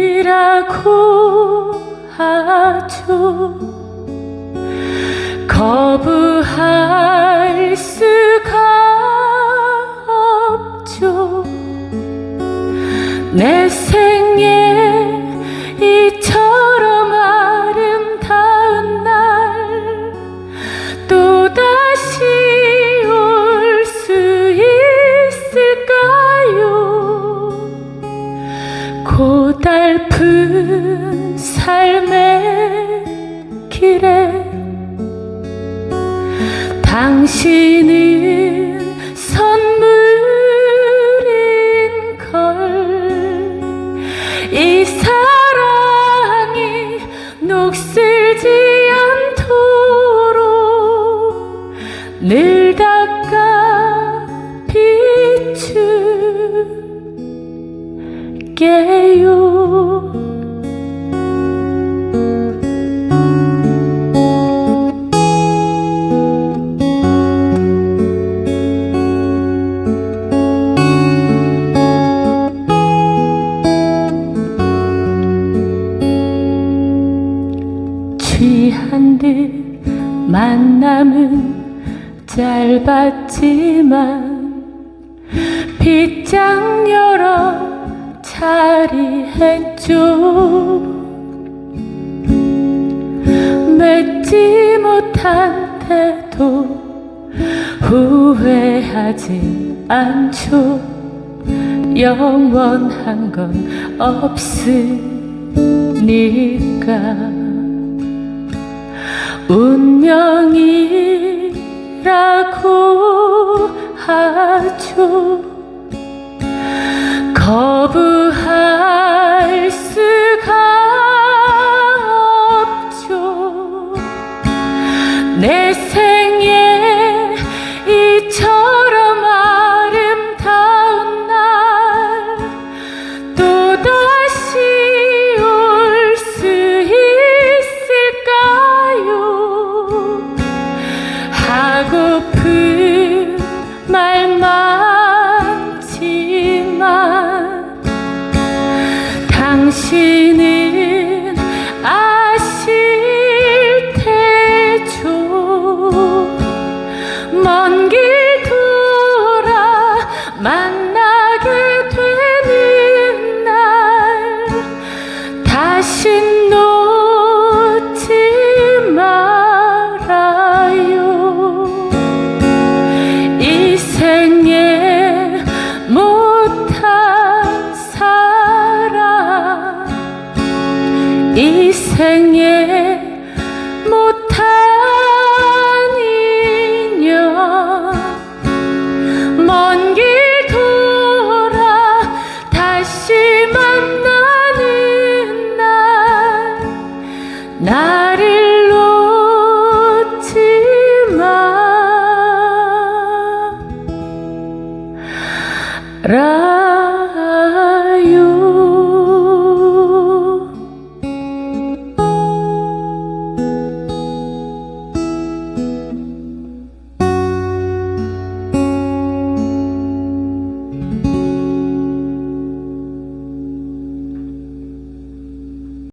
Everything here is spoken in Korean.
인연이라고 하죠 거부할 수가 없죠. 내 생 고달픈 삶의 길에 당신은 선물인 걸. 이 사랑이 녹슬지 않도록 늘 닦아 비출게요 취한 듯 만남은 짧았지만 빗장 열어 자리했죠. 맺지 못한 태도 후회하지 않죠. 영원한 건 없으니까 운명이라고 하죠. 거부 당신은 아실 테죠. 먼 길 돌아 만나게 되는 날 다신 놓 나